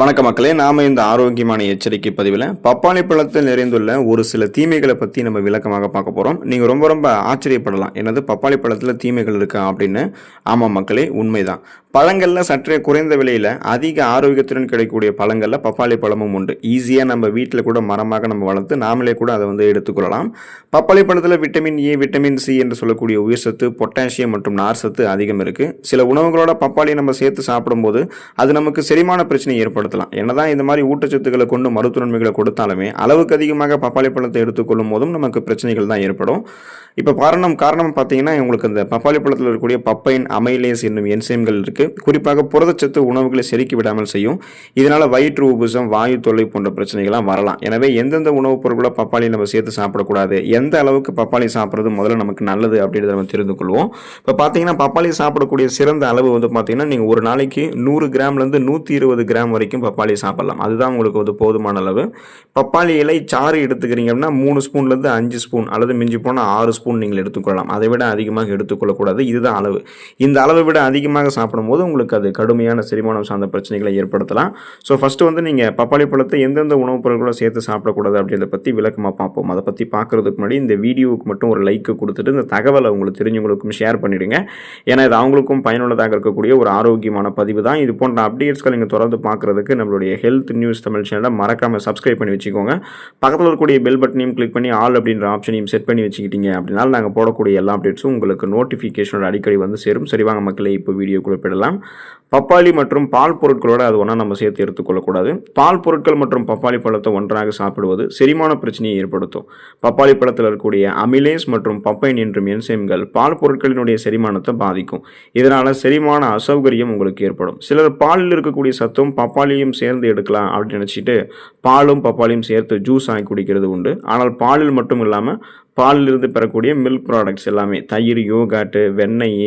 வணக்க மக்களே நாம இந்த ஆரோக்கியமான எச்சரிக்கை பதிவில் பப்பாளி பழத்தில் நிறைந்துள்ள ஒரு சில தீமைகளை பற்றி நம்ம விளக்கமாக பார்க்க போகிறோம் நீங்கள் ரொம்ப ரொம்ப ஆச்சரியப்படலாம். என்னது பப்பாளி பழத்தில் தீமைகள் இருக்கா அப்படின்னு? ஆமாம் மக்களே உண்மைதான். பழங்களில் சற்றே குறைந்த விலையில் அதிக ஆரோக்கியத்துடன் கிடைக்கக்கூடிய பழங்களில் பப்பாளி பழமும் உண்டு. ஈஸியாக நம்ம வீட்டில் கூட மரமாக நம்ம வளர்த்து நாமளே கூட அதை வந்து எடுத்துக்கொள்ளலாம். பப்பாளி பழத்தில் விட்டமின் ஏ விட்டமின் சி என்று சொல்லக்கூடிய உயிர் சத்து பொட்டாசியம் மற்றும் நார் சத்து அதிகம் இருக்குது சில உணவுகளோட பப்பாளியை நம்ம சேர்த்து சாப்பிடும்போது அது நமக்கு செரிமான பிரச்சனை ஏற்படுத்தலாம். என்னதான் இந்த மாதிரி ஊட்டச்சத்துக்களை கொண்டு மருத்துவ நன்மைகளை கொடுத்தாலுமே அளவுக்கு அதிகமாக பப்பாளி பழத்தை எடுத்துக்கொள்ளும் போதும் நமக்கு பிரச்சனைகள் தான் ஏற்படும். இப்போ காரணம் காரணம் பார்த்தீங்கன்னா உங்களுக்கு இந்த பப்பாளி பழத்தில் இருக்கக்கூடிய பப்பைன் அமைலேஸ் என்னும் என்சைம்கள் இருக்குது குறிப்பாக புரதச்சத்து உணவுகளை செருக்கி விடாமல் செய்யும். இதனால் வயிற்று உபுசம் வாயு தொல்லை போன்ற பிரச்சனைகள்லாம் வரலாம். எனவே எந்தெந்த உணவுப் பொருட்களை பப்பாளி நம்ம சேர்த்து சாப்பிடக்கூடாது எந்த அளவுக்கு பப்பாளி சாப்பிட்றது முதல்ல நமக்கு நல்லது அப்படின்றத நம்ம தெரிந்து கொள்வோம். இப்போ பார்த்தீங்கன்னா பப்பாளி சாப்பிடக்கூடிய சிறந்த அளவு வந்து பார்த்தீங்கன்னா நீங்கள் ஒரு நாளைக்கு நூறு கிராம்லேருந்து நூற்றி இருபது கிராம் வரைக்கும் பப்பாளி சாப்பிடலாம். அதுதான் உங்களுக்கு வந்து போதுமான அளவு. பப்பாளி இலை சாறு எடுத்துக்கிறீங்க அப்படின்னா மூணு ஸ்பூன்லேருந்து அஞ்சு ஸ்பூன் அல்லது மிஞ்சி போனால் ஆறு ஸ்பூன் நீங்கள் எடுத்துக்கொள்ளலாம். அதை விட அதிகமாக எடுத்துக்கொள்ளக்கூடாது. இதுதான் அளவு. இந்த அளவை விட அதிகமாக சாப்பிடும்போது உங்களுக்கு அது கடுமையான செரிமானம் சார்ந்த பிரச்சனைகளை ஏற்படுத்தலாம். ஸோ ஃபஸ்ட்டு வந்து நீங்கள் பப்பாளி பழத்தை எந்தெந்த உணவுப் பொருட்களோட சேர்த்து சாப்பிடக்கூடாது அப்படின்றத பற்றி விளக்கமாக பார்ப்போம். அதை பற்றி பார்க்குறதுக்கு முன்னாடி இந்த வீடியோவுக்கு மட்டும் ஒரு லைக்கு கொடுத்துட்டு இந்த தகவலை உங்களுக்கு தெரிஞ்சவங்களுக்கும் ஷேர் பண்ணிவிடுங்க ஏன்னா இது அவங்களுக்கும் பயனுள்ளதாக இருக்கக்கூடிய ஒரு ஆரோக்கியமான பதிவு தான். இது போன்ற அப்டேட்ஸ்களை நீங்கள் தொடர்ந்து பார்க்குறதுக்கு நம்மளுடைய ஹெல்த் நியூஸ் தமிழ் சேனலை மறக்காமல் சப்ஸ்கிரைப் பண்ணி வச்சுக்கோங்க. பக்கத்தில் இருக்கக்கூடிய பெல் பட்டனையும் கிளிக் பண்ணி ஆல் அப்படின்ற ஆப்ஷனையும் செட் பண்ணி வச்சுக்கிட்டீங்க அப்படின்னா நாங்கள் போடக்கூடிய எல்லா அப்டேட்ஸும் உங்களுக்கு நோட்டிஃபிகேஷனோட அடிக்கடி வந்து சேரும். சரி வாங்க மக்களே இப்போ வீடியோ எடுத்துக்கலாம். பப்பாளி மற்றும் பால் பொருட்களோட அது ஒன்றா நம்ம சேர்த்து எடுத்துக்கொள்ளக்கூடாது. பால் பொருட்கள் மற்றும் பப்பாளி பழத்தை ஒன்றாக சாப்பிடுவது செரிமான பிரச்சனையை ஏற்படுத்தும். பப்பாளி பழத்தில் இருக்கக்கூடிய அமிலேஸ் மற்றும் பப்பைன் என்றும் என்சைம்கள் பால் பொருட்களினுடைய செரிமானத்தை பாதிக்கும். இதனால் செரிமான அசௌகரியம் உங்களுக்கு ஏற்படும். சிலர் பாலில் இருக்கக்கூடிய சத்தும் பப்பாளியும் சேர்ந்து எடுக்கலாம் அப்படின்னு நினச்சிட்டு பாலும் பப்பாளியும் சேர்த்து ஜூஸ் ஆகி குடிக்கிறது உண்டு. ஆனால் பாலில் மட்டும் இல்லாமல் பாலிலிருந்து பெறக்கூடிய மில்க் ப்ராடக்ட்ஸ் எல்லாமே தயிர் யோகாட்டு வெண்ணெய்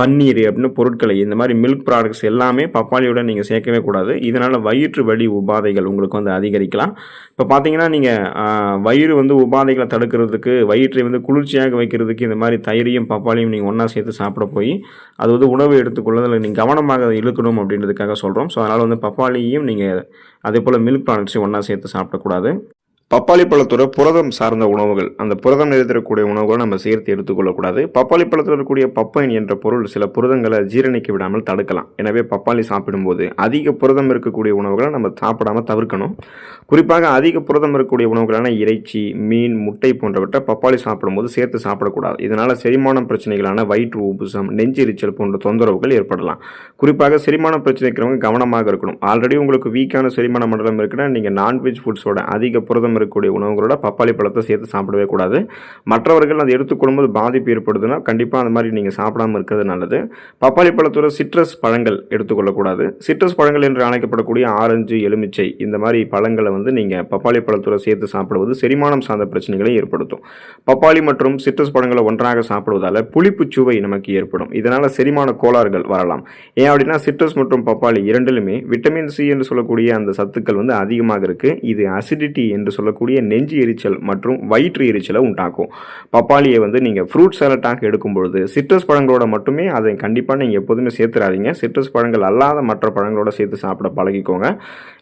பன்னீர் அப்படின்னு பொருட்களை இந்த மாதிரி மில்க் ப்ராடக்ட்ஸ் எல்லாமே பப்பாளியோட நீங்கள் சேர்க்கவே கூடாது. இதனால் வயிற்று வலி உபாதைகள் உங்களுக்கு வந்து அதிகரிக்கலாம். இப்போ பார்த்தீங்கன்னா நீங்கள் வயிறு வந்து உபாதைகளை தடுக்கிறதுக்கு வயிற்றை வந்து குளிர்ச்சியாக வைக்கிறதுக்கு இந்த மாதிரி தயிரையும் பப்பாளியும் நீங்கள் ஒன்றா சேர்த்து சாப்பிட போய் அது வந்து உணவு எடுத்துக்கொள்ளதில் நீங்கள் கவனமாக அதை இழுக்கணும் அப்படின்றதுக்காக சொல்கிறோம் ஸோ அதனால் வந்து பப்பாளியும் நீங்கள் அதே போல் மில்க் ப்ராடக்ட்ஸையும் ஒன்றா சேர்த்து சாப்பிடக்கூடாது. பப்பாளி பழத்தோட புரதம் சார்ந்த உணவுகள். அந்த புரதம் நிறைந்திருக்கக்கூடிய உணவுகளை நம்ம சேர்த்து எடுத்துக்கொள்ளக்கூடாது. பப்பாளி பழத்தில் இருக்கக்கூடிய பப்பைன் என்ற பொருள் சில புரதங்களை ஜீரணிக்க விடாமல் தடுக்கலாம். எனவே பப்பாளி சாப்பிடும்போது அதிக புரதம் இருக்கக்கூடிய உணவுகளை நம்ம சாப்பிடாம தவிர்க்கணும். குறிப்பாக அதிக புரதம் இருக்கக்கூடிய உணவுகளான இறைச்சி மீன் முட்டை போன்றவற்றை பப்பாளி சாப்பிடும்போது சேர்த்து சாப்பிடக்கூடாது. இதனால் செரிமானம் பிரச்சனைகளான வயிற்று உப்புசம் நெஞ்செரிச்சல் போன்ற தொந்தரவுகள் ஏற்படலாம். குறிப்பாக செரிமான பிரச்சனைக்கிறவங்க கவனமாக இருக்கணும். ஆல்ரெடி உங்களுக்கு வீக்கான செரிமான மண்டலம் இருக்குன்னா நீங்கள் நான்வெஜ் ஃபுட்ஸோட அதிக புரதம் இருக்கக்கூடிய உணவுகளோட பப்பாளி பழத்தை சேர்த்து சாப்பிடவே கூடாது. மற்றவர்கள் அதை எடுத்துக்கொள்ளும்போது பாதிப்பு ஏற்படுதுன்னா கண்டிப்பாக அந்த மாதிரி நீங்கள் சாப்பிடாமல் இருக்கிறது நல்லது. பப்பாளி பழத்தோட சிட்ரஸ் பழங்கள் எடுத்துக்கொள்ளக்கூடாது சிட்ரஸ் பழங்கள் என்று அழைக்கப்படக்கூடிய ஆரஞ்சு எலுமிச்சை இந்த மாதிரி பழங்களை வந்து நீங்கள் பப்பாளி பழத்தோட சேர்த்து சாப்பிடுவது செரிமானம் சார்ந்த பிரச்சனைகளை ஏற்படுத்தும். பப்பாளி மற்றும் சிட்ரஸ் பழங்களை ஒன்றாக சாப்பிடுவதால் புளிப்பு சுவை நமக்கு ஏற்படும். இதனால் செரிமான கோளாறுகள் வரலாம். ஏன் அப்படின்னா சிட்ரஸ் மற்றும் பப்பாளி இரண்டிலுமே விட்டமின் சி என்று சொல்லக்கூடிய அந்த சத்துக்கள் வந்து அதிகமாக இருக்குது இது அசிடிட்டி என்று சொல்ல சொல்லக்கூடிய நெஞ்சு எரிச்சல் மற்றும் வயிற்று எரிச்சலை உண்டாக்கும். பப்பாளியை வந்து நீங்கள் ஃப்ரூட் சாலட்டாக எடுக்கும் பொழுது சிட்ரஸ் பழங்களோட மட்டுமே அதை கண்டிப்பாக நீங்கள் எப்போதுமே சேர்த்துறாதீங்க. சிட்ரஸ் பழங்கள் அல்லாத மற்ற பழங்களோட சேர்த்து சாப்பிட பழகிக்கோங்க.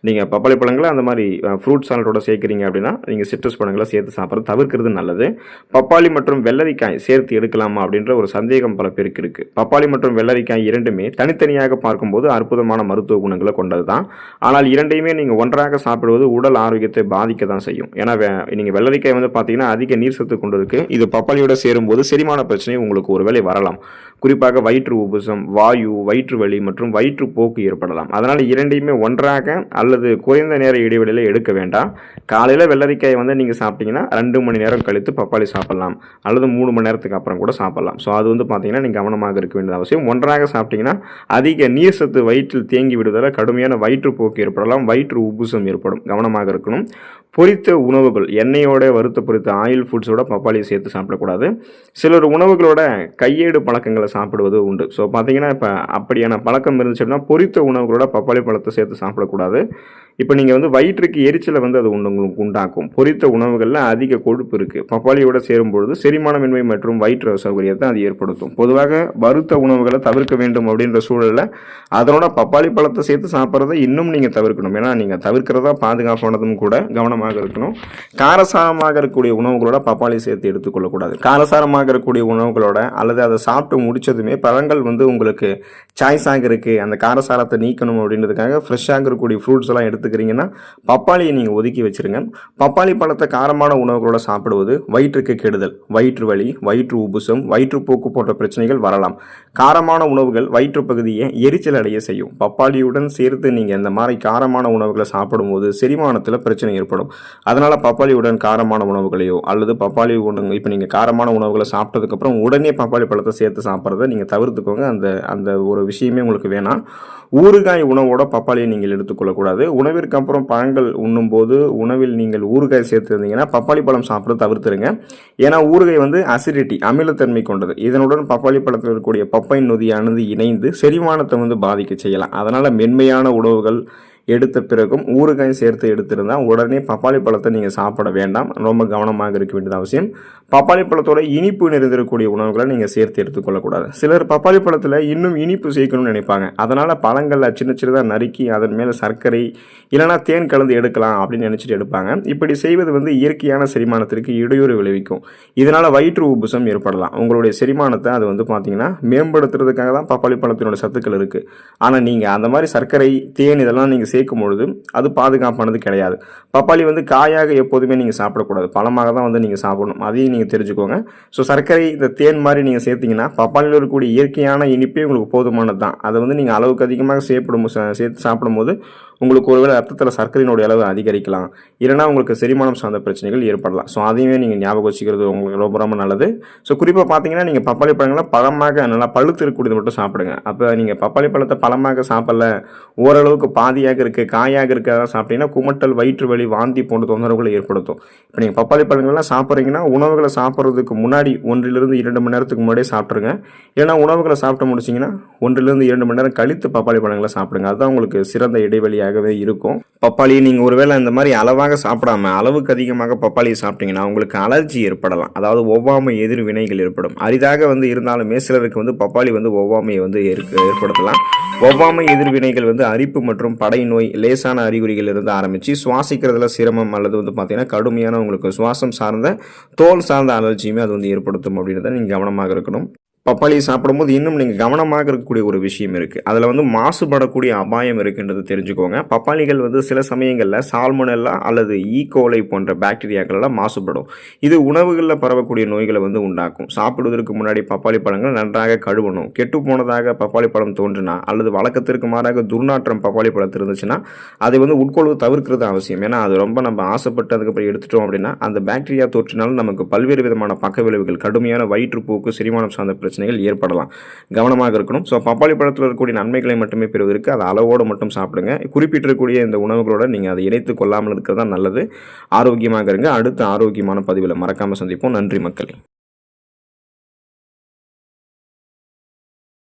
நீங்கள் பப்பாளி பழங்களை அந்த மாதிரி ஃப்ரூட் சாலட்டோட சேர்க்குறீங்க அப்படின்னா நீங்கள் சிட்ரஸ் பழங்களை சேர்த்து சாப்பிட்றது தவிர்க்கிறது நல்லது. பப்பாளி மற்றும் வெள்ளரிக்காய் சேர்த்து எடுக்கலாமா அப்படின்ற ஒரு சந்தேகம் பல பேருக்கு இருக்குது பப்பாளி மற்றும் வெள்ளரிக்காய் இரண்டுமே தனித்தனியாக பார்க்கும்போது அற்புதமான மருத்துவ குணங்களை கொண்டது தான் ஆனால் இரண்டையுமே நீங்கள் ஒன்றாக சாப்பிடுவது உடல் ஆரோக்கியத்தை பாதிக்க தான் செய்யும். ஏன்னா நீங்கள் வெள்ளரிக்காய் வந்து பார்த்தீங்கன்னா அதிக நீர் சத்து கொண்டு இருக்கு இது பப்பாளியோட சேரும்போது செரிமான பிரச்சனை உங்களுக்கு ஒருவேளை வரலாம். குறிப்பாக வயிற்று உபுசம் வாயு வயிற்று வலி மற்றும் வயிற்று போக்கு ஏற்படலாம். அதனால் இரண்டையுமே ஒன்றாக அல்லது குறைந்த நேர இடைவெளியில் எடுக்க வேண்டாம். காலையில் வெள்ளரிக்காயை வந்து நீங்கள் சாப்பிட்டீங்கன்னா ரெண்டு மணி நேரம் கழித்து பப்பாளி சாப்பிடலாம். அல்லது மூணு மணி நேரத்துக்கு அப்புறம் கூட சாப்பிடலாம். ஸோ அது வந்து பார்த்தீங்கன்னா நீங்கள் கவனமாக இருக்க வேண்டியது அவசியம். ஒன்றாக சாப்பிட்டீங்கன்னா அதிக நீர் சத்து வயிற்றில் தேங்கி விடுவதால் கடுமையான வயிற்றுப்போக்கு ஏற்படலாம். வயிற்று உபுசம் ஏற்படும். கவனமாக இருக்கணும். பொரித்த பொரித்த உணவுகள் எண்ணெயோட வறுத்த பொரித்த ஆயில் ஃபுட்ஸோட பப்பாளியை சேர்த்து சாப்பிடக்கூடாது. சிலர் உணவுகளோட கையேடு பழக்கங்களை சாப்பிடுவது உண்டு. ஸோ பார்த்தீங்கன்னா இப்போ அப்படியான பழக்கம் இருந்துச்சு அப்படின்னா பொரித்த உணவுகளோட பப்பாளி பழத்தை சேர்த்து சாப்பிடக்கூடாது. இப்போ நீங்கள் வந்து வயிற்றுக்கு எரிச்சலை வந்து அது உண்டு- உங்களுக்கு உண்டாக்கும். பொரித்த உணவுகளில் அதிக கொழுப்பு இருக்குது பப்பாளியோட சேரும்பொழுது செரிமானமின்மை மற்றும் வயிற்று சௌகரியத்தை அது ஏற்படுத்தும். பொதுவாக வறுத்த உணவுகளை தவிர்க்க வேண்டும் அப்படின்ற சூழலில் அதனோட பப்பாளி பழத்தை சேர்த்து சாப்பிட்றத இன்னும் நீங்கள் தவிர்க்கணும். ஏன்னா நீங்கள் தவிர்க்கிறதா பாதுகாப்பானதும் கூட கவனமாக இருக்கணும். காரசாரமாக இருக்கக்கூடிய உணவுகளோட பப்பாளி சேர்த்து எடுத்துக்கொள்ளக்கூடாது காரசாரமாக இருக்கக்கூடிய உணவுகளோட அல்லது அதை சாப்பிட்டு முடித்ததுமே பழங்கள் வந்து உங்களுக்கு சாய்ஸாக இருக்குது அந்த காரசாரத்தை நீக்கணும் அப்படின்றதுக்காக ஃப்ரெஷ்ஷாக இருக்கக்கூடிய ஃப்ரூட்ஸ் எல்லாம் எடுத்துக்கிறீங்கன்னா பப்பாளியை நீங்கள் ஒதுக்கி வச்சிருங்க. பப்பாளி பழத்தை காரமான உணவுகளோட சாப்பிடுவது வயிற்றுக்கு கெடுதல் வயிற்று வலி வயிற்று உபுசம் வயிற்றுப்போக்கு போன்ற பிரச்சனைகள் வரலாம். காரமான உணவுகள் வயிற்று பகுதியை எரிச்சல் அடைய செய்யும். பப்பாளியுடன் சேர்த்து நீங்கள் இந்த மாதிரி காரமான உணவுகளை சாப்பிடும்போது செரிமானத்தில் பிரச்சனை ஏற்படும். அதனால் பப்பாளியுடன் காரமான உணவுகளையோ அல்லது பப்பாளி உணவு இப்போ நீங்கள் காரமான உணவுகளை சாப்பிட்டதுக்கப்புறம் உடனே பப்பாளி பழத்தை சேர்த்து சாப்பிட்றத நீங்கள் தவிர்த்துக்கோங்க. அந்த அந்த ஒரு விஷயமே உங்களுக்கு வேணாம். ஊறுகாய் உணவோட பப்பாளியை நீங்கள் எடுத்துக்கொள்ளக்கூடாது. உணவிற்கு அப்புறம் பழங்கள் உண்ணும்போது உணவில் நீங்கள் ஊறுகாய் சேர்த்துருந்தீங்கன்னா பப்பாளி பழம் சாப்பிட தவிர்த்துருங்க. ஏன்னா ஊறுகாய் வந்து அசிடிட்டி அமிலத்தன்மை கொண்டது. இதனுடன் பப்பாளி பழத்தில் இருக்கக்கூடிய பப்பை நொதியானது இணைந்து செரிமானத்தை வந்து பாதிக்க செய்யலாம். அதனால் மென்மையான உணவுகள் எடுத்த பிறகும் ஊறுகாய் சேர்த்து எடுத்திருந்தால் உடனே பப்பாளி பழத்தை நீங்கள் சாப்பிட வேண்டாம். ரொம்ப கவனமாக இருக்க வேண்டியது அவசியம். பப்பாளி பழத்தோட இனிப்பு நிறைந்திருக்கக்கூடிய உணவுகளை நீங்கள் சேர்த்து எடுத்துக்கொள்ளக்கூடாது சிலர் பப்பாளி பழத்தில் இன்னும் இனிப்பு சேர்க்கணும்னு நினைப்பாங்க. அதனால் பழங்களில் சின்ன சின்னதாக நறுக்கி அதன் மேலே சர்க்கரை இல்லைனா தேன் கலந்து எடுக்கலாம் அப்படின்னு நினச்சிட்டு எடுப்பாங்க. இப்படி செய்வது வந்து இயற்கையான செரிமானத்திற்கு இடையூறு விளைவிக்கும். இதனால் வயிற்று உப்புசம் ஏற்படலாம். உங்களுடைய செரிமானத்தை அது வந்து பார்த்தீங்கன்னா மேம்படுத்துறதுக்காக தான் பப்பாளி பழத்தினோட சத்துக்கள் இருக்குது ஆனால் நீங்கள் அந்த மாதிரி சர்க்கரை தேன் இதெல்லாம் நீங்கள் சேர்க்கும் பொழுது அது பாதுகாப்பானது கிடையாது. பப்பாளி வந்து காயாக எப்போதுமே நீங்கள் சாப்பிடக்கூடாது. பழமாக தான் வந்து நீங்கள் சாப்பிடணும். அதையும் நீங்கள் தெரிஞ்சுக்கோங்க. ஸோ சர்க்கரை இந்த தேன் மாதிரி நீங்கள் சேர்த்தீங்கன்னா பப்பாளியில் இருக்கக்கூடிய இயற்கையான இனிப்பே உங்களுக்கு போதுமானது தான் அதை வந்து நீங்கள் அளவுக்கு அதிகமாக சேர்ப்பிடும் சேர்த்து சாப்பிடும்போது உங்களுக்கு ஒருவேளை ரத்தத்தில் சர்க்கரையினுடைய அளவு அதிகரிக்கலாம். இல்லைனா உங்களுக்கு செரிமானம் சார்ந்த பிரச்சனைகள் ஏற்படலாம். ஸோ அதையுமே நீங்கள் ஞாபகம் வச்சுக்கிறது உங்களுக்கு ரொம்ப ரொம்ப நல்லது. ஸோ குறிப்பாக பார்த்தீங்கன்னா நீங்கள் பப்பாளி பழங்களை பழமாக நல்லா பழுத்து இருக்கக்கூடியது மட்டும் சாப்பிடுங்க. அப்போ நீங்கள் பப்பாளி பழத்தை பழமாக சாப்பிடல ஓரளவுக்கு பாதியாக இருக்குது காயாக இருக்கிறதா சாப்பிட்டீங்கன்னா குமட்டல் வயிற்று வலி வாந்தி போன்ற தொந்தரவுகளை ஏற்படுத்தும். இப்போ நீங்கள் பப்பாளி பழங்கள்லாம் சாப்பிட்றீங்கன்னா உணவுகளை சாப்பிட்றதுக்கு முன்னாடி ஒன்றிலிருந்து இரண்டு மணி நேரத்துக்கு முன்னாடியே சாப்பிட்ருங்க ஏன்னா உணவுகளை சாப்பிட்டு முடிச்சிங்கன்னா ஒன்றிலிருந்து இரண்டு மணி நேரம் கழித்து பப்பாளி பழங்களை சாப்பிடுங்க. அதுதான் உங்களுக்கு சிறந்த இடைவெளியாக இடைவெளியாகவே இருக்கும். பப்பாளியை நீங்கள் ஒருவேளை இந்த மாதிரி அளவாக சாப்பிடாம அளவுக்கு அதிகமாக பப்பாளியை சாப்பிட்டீங்கன்னா உங்களுக்கு அலர்ஜி ஏற்படலாம். அதாவது ஒவ்வாமை எதிர் வினைகள் ஏற்படும். அரிதாக வந்து இருந்தாலுமே சிலருக்கு வந்து பப்பாளி வந்து ஒவ்வாமையை வந்து ஏற்படுத்தலாம். ஒவ்வாமை எதிர்வினைகள் வந்து அரிப்பு மற்றும் படை நோய் லேசான அறிகுறிகள் இருந்து ஆரம்பித்து சுவாசிக்கிறதுல சிரமம் அல்லது வந்து பார்த்தீங்கன்னா கடுமையான உங்களுக்கு சுவாசம் சார்ந்த தோல் சார்ந்த அலர்ஜியுமே அது வந்து ஏற்படுத்தும் அப்படின்றத நீங்கள் கவனமாக இருக்கணும். பப்பாளியை சாப்பிடும்போது இன்னும் நீங்கள் கவனமாக இருக்கக்கூடிய ஒரு விஷயம் இருக்குது அதில் வந்து மாசுபடக்கூடிய அபாயம் இருக்குன்றது தெரிஞ்சுக்கோங்க. பப்பாளிகள் வந்து சில சமயங்களில் சால்மோனெல்லா அல்லது e. ஈகோலை போன்ற பாக்டீரியாக்களெல்லாம் மாசுபடும். இது உணவுகளில் பரவக்கூடிய நோய்களை வந்து உண்டாக்கும். சாப்பிடுவதற்கு முன்னாடி பப்பாளி பழங்கள் நன்றாக கழுவணும். கெட்டு போனதாக பப்பாளி பழம் தோன்றினா அல்லது வழக்கத்திற்கு மாறாக துர்நாற்றம் பப்பாளி பழத்து இருந்துச்சுன்னா அதை வந்து உட்கொள்வது தவிர்க்கிறது அவசியம். ஏன்னா அது ரொம்ப நம்ம ஆசைப்பட்டு அதுக்கப்புறம் எடுத்துட்டோம் அப்படின்னா அந்த பாக்டீரியா தொற்றினால் நமக்கு பல்வேறு விதமான பக்க விளைவுகள் கடுமையான வயிற்றுப்போக்கு செரிமானம் சார்ந்த பிரச்சனை பிரச்சனைகள் ஏற்படலாம். கவனமாக இருக்கணும். ஸோ பப்பாளி பழத்தில் இருக்கக்கூடிய நன்மைகளை மட்டுமே பெறுவதற்கு அதை அளவோடு மட்டும் சாப்பிடுங்க. குறிப்பிட்டிருக்கக்கூடிய இந்த உணவுகளோட நீங்கள் அதை இணைத்து கொள்ளாமல் இருக்கிறது தான் நல்லது. ஆரோக்கியமாக இருங்க. அடுத்த ஆரோக்கியமான பதிவில் மறக்காமல் சந்திப்போம். நன்றி மக்களே.